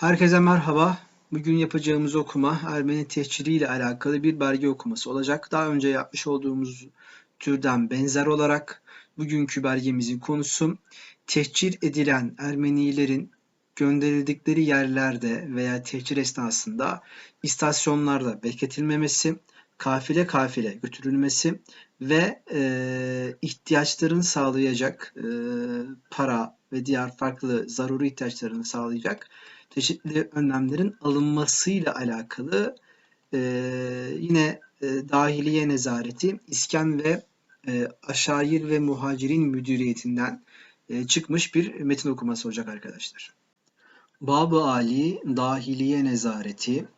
Herkese merhaba. Bugün yapacağımız okuma Ermeni tehciri ile alakalı bir belge okuması olacak. Daha önce yapmış olduğumuz türden benzer olarak bugünkü belgemizin konusu tehcir edilen Ermenilerin gönderildikleri yerlerde veya tehcir esnasında istasyonlarda bekletilmemesi, kafile kafile götürülmesi ve e, ihtiyaçlarını sağlayacak e, para ve diğer farklı zaruri ihtiyaçlarını sağlayacak çeşitli önlemlerin alınmasıyla alakalı e, yine e, dahiliye nezareti iskan ve e, aşair ve muhacirin müdüriyetinden e, çıkmış bir metin okuması olacak arkadaşlar. Bab-ı Ali Dahiliye Nezareti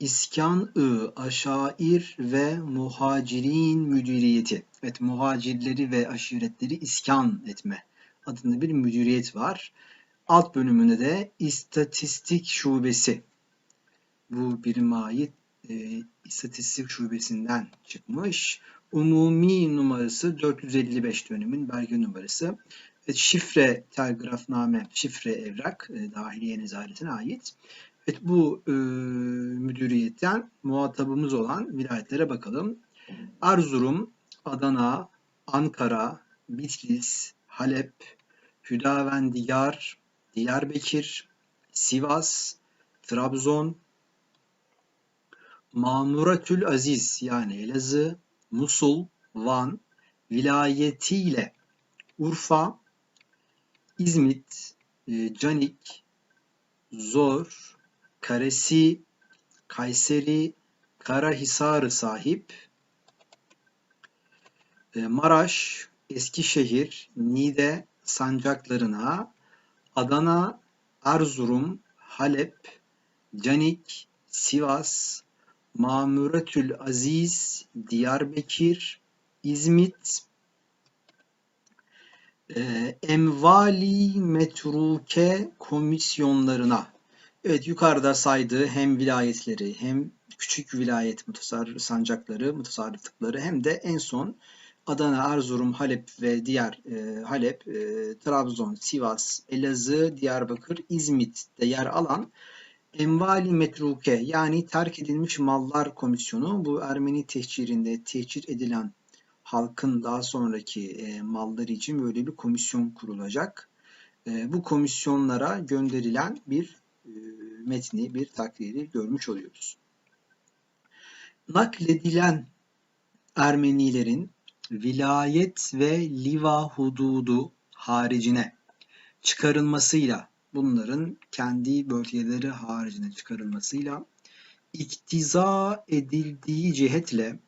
İskan-ı Aşair ve Muhacirin Müdüriyeti. Evet, muhacirleri ve aşiretleri iskan etme adında bir müdüriyet var. Alt bölümünde de istatistik şubesi. Bu birime ait e, istatistik şubesinden çıkmış. Umumi numarası 455 dönemin belge numarası. Evet, şifre telgrafname, şifre evrak e, dahiliye nezaretine ait. Evet, bu e, müdüriyetten muhatabımız olan vilayetlere bakalım. Erzurum, Adana, Ankara, Bitlis, Halep, Hüdavendigar, Diyarbakır, Sivas, Trabzon, Mamuratül Aziz yani Elazığ, Musul, Van vilayetiyle Urfa, İzmit, e, Canik, Zor, Karesi, Kayseri, Karahisarı sahip, e, Maraş, Eskişehir, Niğde sancaklarına Adana, Erzurum, Halep, Canik, Sivas, Mamuretül Aziz, Diyarbakır, İzmit, e, Emvali Metruke komisyonlarına. Evet yukarıda saydığı hem vilayetleri hem küçük vilayet mutasarrif sancakları, mutasarrıflıkları hem de en son Adana, Erzurum, Halep ve diğer e, Halep, e, Trabzon, Sivas, Elazığ, Diyarbakır, İzmit'te yer alan Envali Metruke yani terk edilmiş mallar komisyonu bu Ermeni tehcirinde tehcir edilen halkın daha sonraki e, malları için böyle bir komisyon kurulacak. E, bu komisyonlara gönderilen bir e, metni, bir takriri görmüş oluyoruz. Nakledilen Ermenilerin vilayet ve liva hududu haricine çıkarılmasıyla bunların kendi bölgeleri haricine çıkarılmasıyla iktiza edildiği cihetle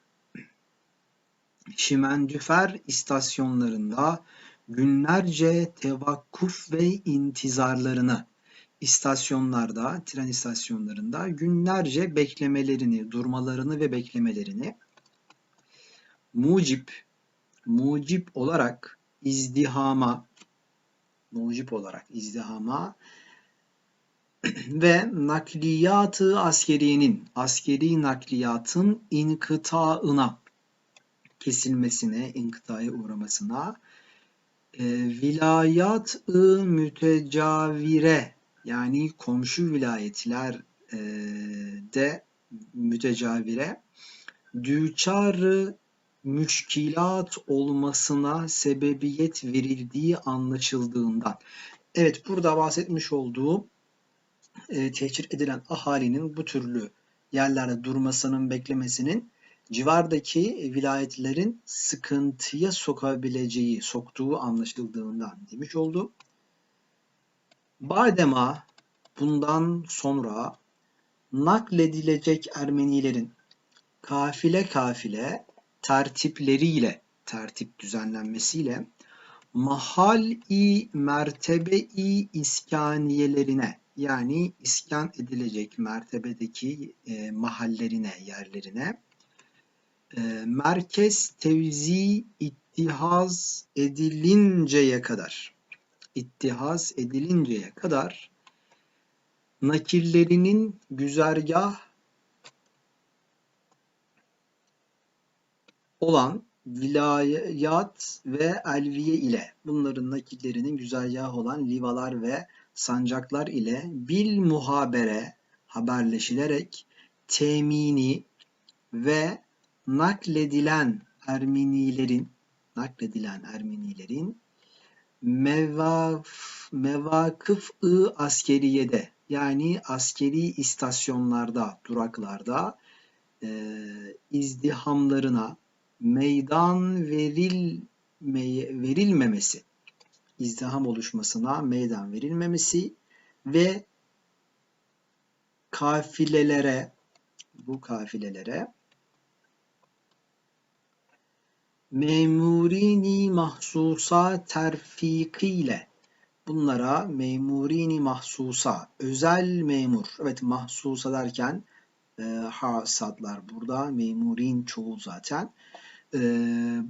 Şimendüfer istasyonlarında günlerce tevakkuf ve intizarlarını istasyonlarda, tren istasyonlarında günlerce beklemelerini, durmalarını ve beklemelerini mucip mucip olarak izdihama mucip olarak izdihama ve nakliyatı askeriyenin askeri nakliyatın inkıtaına kesilmesine, inkıtaya uğramasına e, vilayat-ı mütecavire yani komşu vilayetler e, de mütecavire düçarı müşkilat olmasına sebebiyet verildiği anlaşıldığından. Evet burada bahsetmiş olduğu e, tehcir edilen ahalinin bu türlü yerlerde durmasının beklemesinin civardaki vilayetlerin sıkıntıya sokabileceği, soktuğu anlaşıldığından demiş oldu. Badema bundan sonra nakledilecek Ermenilerin kafile kafile tertipleriyle, tertip düzenlenmesiyle mahal-i mertebe-i iskaniyelerine yani iskan edilecek mertebedeki e, mahallerine, yerlerine e, merkez tevzi ittihaz edilinceye kadar ittihaz edilinceye kadar nakillerinin güzergah olan vilayat ve elviye ile bunların nakillerinin güzergahı olan livalar ve sancaklar ile bil muhabere haberleşilerek temini ve nakledilen Ermenilerin nakledilen Ermenilerin mevaf, mevakıf-ı askeriyede yani askeri istasyonlarda, duraklarda e, izdihamlarına meydan verilmeye, verilmemesi, izdiham oluşmasına meydan verilmemesi ve kafilelere, bu kafilelere memurini mahsusa terfikiyle bunlara memurini mahsusa özel memur evet mahsusa derken e, hasatlar burada memurin çoğul zaten e,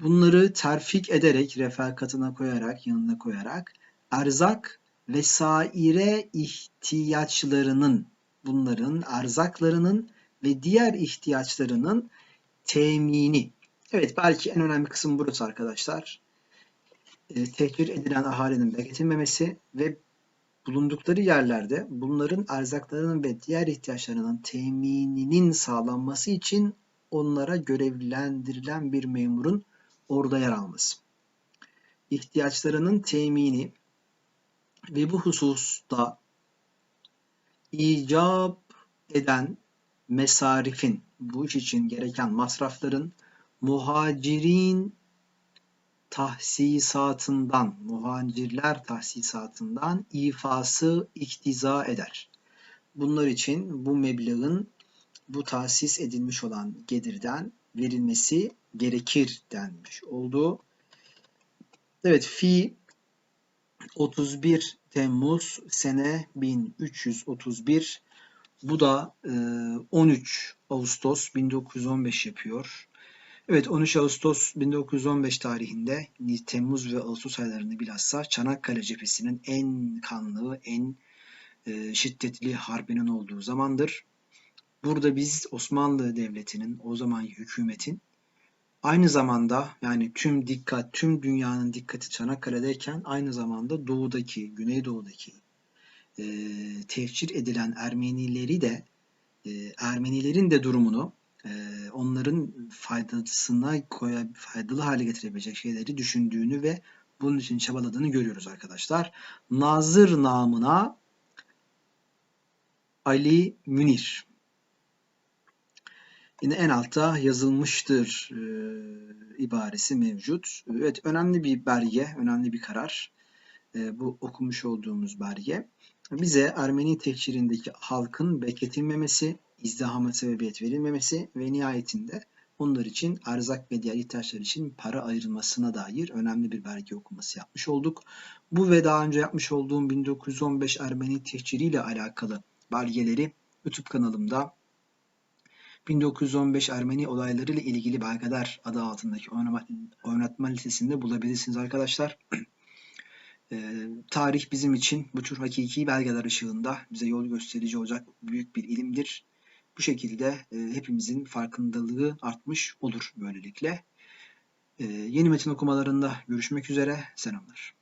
bunları terfik ederek refakatına koyarak yanına koyarak erzak vesaire ihtiyaçlarının bunların erzaklarının ve diğer ihtiyaçlarının temini Evet belki en önemli kısım burası arkadaşlar. E, tehcir edilen ahalinin bekletilememesi ve bulundukları yerlerde bunların erzaklarının ve diğer ihtiyaçlarının temininin sağlanması için onlara görevlendirilen bir memurun orada yer alması. İhtiyaçlarının temini ve bu hususta icap eden mesarifin, bu iş için gereken masrafların muhacirin tahsisatından, muhacirler tahsisatından ifası iktiza eder. Bunlar için bu meblağın bu tahsis edilmiş olan gelirden verilmesi gerekir denmiş oldu. Evet fi 31 Temmuz sene 1331 bu da 13 Ağustos 1915 yapıyor. Evet 13 Ağustos 1915 tarihinde Temmuz ve Ağustos aylarında bilhassa Çanakkale cephesinin en kanlı, en e, şiddetli harbinin olduğu zamandır. Burada biz Osmanlı Devleti'nin, o zaman hükümetin aynı zamanda yani tüm dikkat, tüm dünyanın dikkati Çanakkale'deyken aynı zamanda doğudaki, güneydoğudaki e, tefcir edilen Ermenileri de e, Ermenilerin de durumunu e, onların faydasına koya, faydalı hale getirebilecek şeyleri düşündüğünü ve bunun için çabaladığını görüyoruz arkadaşlar. Nazır namına Ali Münir. Yine en altta yazılmıştır e, ibaresi mevcut. Evet önemli bir belge, önemli bir karar. E, bu okumuş olduğumuz belge. Bize Ermeni tekçirindeki halkın bekletilmemesi, izdihama sebebiyet verilmemesi ve nihayetinde onlar için erzak ve diğer ihtiyaçlar için para ayrılmasına dair önemli bir belge okuması yapmış olduk. Bu ve daha önce yapmış olduğum 1915 Ermeni tehciri ile alakalı belgeleri YouTube kanalımda 1915 Ermeni olayları ile ilgili belgeler adı altındaki oynatma, listesinde bulabilirsiniz arkadaşlar. e, tarih bizim için bu tür hakiki belgeler ışığında bize yol gösterici olacak büyük bir ilimdir. Bu şekilde e, hepimizin farkındalığı artmış olur böylelikle. E, yeni metin okumalarında görüşmek üzere. Selamlar.